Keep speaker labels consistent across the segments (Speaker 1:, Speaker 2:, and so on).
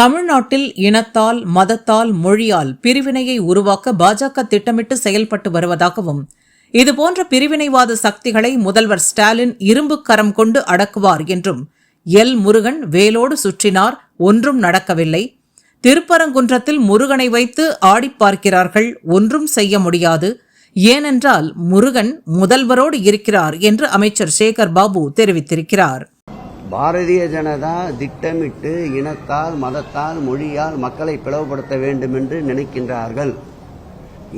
Speaker 1: தமிழ்நாட்டில் இனத்தால் மதத்தால் மொழியால் பிரிவினையை உருவாக்க பாஜக திட்டமிட்டு செயல்பட்டு வருவதாகவும் இதுபோன்ற பிரிவினைவாத சக்திகளை முதல்வர் ஸ்டாலின் இரும்பு கரம் கொண்டு அடக்குவார் என்றும் எல். முருகன் வேலோடு சுற்றினார் ஒன்றும் நடக்கவில்லை. திருப்பரங்குன்றத்தில் முருகனை வைத்து ஆடி பார்க்கிறார்கள் ஒன்றும் செய்ய முடியாது. ஏனென்றால் முருகன் முதல்வரோடு இருக்கிறார் என்று அமைச்சர் சேகர் பாபு தெரிவித்திருக்கிறார்.
Speaker 2: பாரதிய ஜனதா திட்டமிட்டு இனத்தால் மதத்தால் மொழியால் மக்களை பிளவுபடுத்த வேண்டும் என்று நினைக்கின்றார்கள்.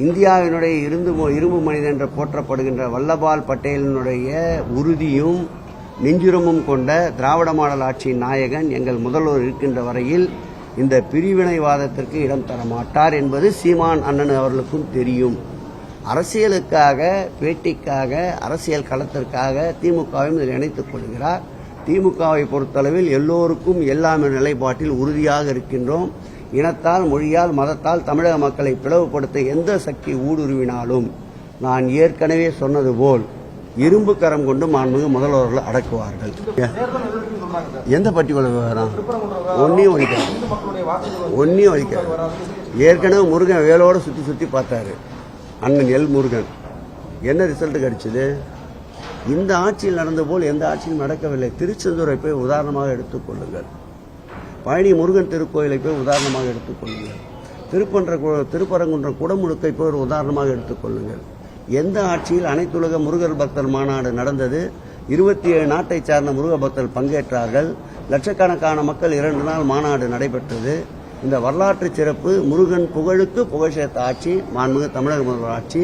Speaker 2: இந்தியாவினுடைய இருந்து இரும்பு மனிதன் என்று போற்றப்படுகின்ற வல்லபால் பட்டேலினுடைய உறுதியும் நெஞ்சுரமும் கொண்ட திராவிட மாடல் ஆட்சியின் நாயகன் எங்கள் முதல்வர் இருக்கின்ற வரையில் இந்த பிரிவினைவாதத்திற்கு இடம் தர மாட்டார் என்பது சீமான் அண்ணன் அவர்களுக்கும் தெரியும். அரசியலுக்காக பேட்டிக்காக அரசியல் களத்திற்காக திமுகவும் இதில் இணைத்துக் கொள்கிறார். திமுகவை பொறுத்தளவில் எல்லோருக்கும் எல்லாமே நிலைப்பாட்டில் உறுதியாக இருக்கின்றோம். இனத்தால் மொழியால் மதத்தால் தமிழக மக்களை பிளவுபடுத்த எந்த சக்தி ஊடுருவினாலும் நான் ஏற்கனவே சொன்னது போல் இரும்பு கரம் கொண்டு மாண்புமிகு முதல்வர்கள் அடக்குவார்கள். எந்த பர்டிகுலர் விவகாரம்? ஒன்னையும் ஒழிக்காது ஒன்னையும் ஒழிக்காது ஏற்கனவே முருகன் வேலோட சுற்றி சுற்றி பார்த்தாரு. அண்ணன் எல் முருகன். என்ன ரிசல்ட் கிடைச்சது? இந்த ஆட்சியில் நடந்த போல் எந்த ஆட்சியும் நடக்கவில்லை. திருச்செந்தூரை போய் உதாரணமாக எடுத்துக்கொள்ளுங்கள் பழனி முருகன் திருக்கோயிலை போய் உதாரணமாக எடுத்துக்கொள்ளுங்கள் திருப்பன்ற திருப்பரங்குன்றம் குடமுழுக்கை போய் ஒரு உதாரணமாக எடுத்துக்கொள்ளுங்கள் எந்த ஆட்சியில் அனைத்துலக முருகர் பக்தர் மாநாடு நடந்தது? இருபத்தி ஏழு நாட்டை சார்ந்த முருக பக்தர் பங்கேற்றார்கள். லட்சக்கணக்கான மக்கள் இரண்டு நாள் மாநாடு நடைபெற்றது. இந்த வரலாற்று சிறப்பு முருகன் புகழுக்கு புகழ் சேர்த்த ஆட்சி மாண்புமிகு தமிழக முதல்வர் ஆட்சி.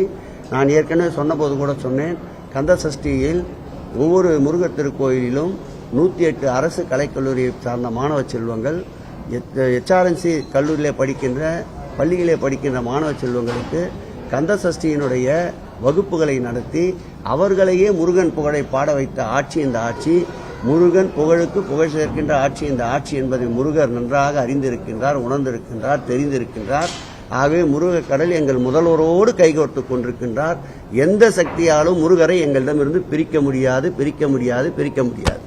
Speaker 2: நான் ஏற்கனவே சொன்னபோது கூட சொன்னேன். கந்த சஷ்டியில் ஒவ்வொரு முருகர் திருக்கோயிலிலும் நூற்றி எட்டு அரசு கலைக்கல்லூரியை சார்ந்த மாணவ செல்வங்கள் எச்ஆர்என்சி கல்லூரியில் படிக்கின்ற பள்ளியிலே படிக்கின்ற மாணவ செல்வங்களுக்கு கந்த சஷ்டியினுடைய வகுப்புகளை நடத்தி அவர்களையே முருகன் புகழை பாட வைத்த ஆட்சி இந்த ஆட்சி முருகன் புகழுக்கு புகழ் சேர்க்கின்ற ஆட்சி இந்த ஆட்சி என்பதை முருகர் நன்றாக அறிந்திருக்கின்றார் உணர்ந்திருக்கின்றார் தெரிந்திருக்கின்றார். ஆகவே முருகக்கடல் எங்கள் முதல்வரோடு கைகோர்த்து கொண்டிருக்கின்றார். எந்த சக்தியாலும் முருகரை எங்களிடமிருந்து பிரிக்க முடியாது பிரிக்க முடியாது பிரிக்க முடியாது.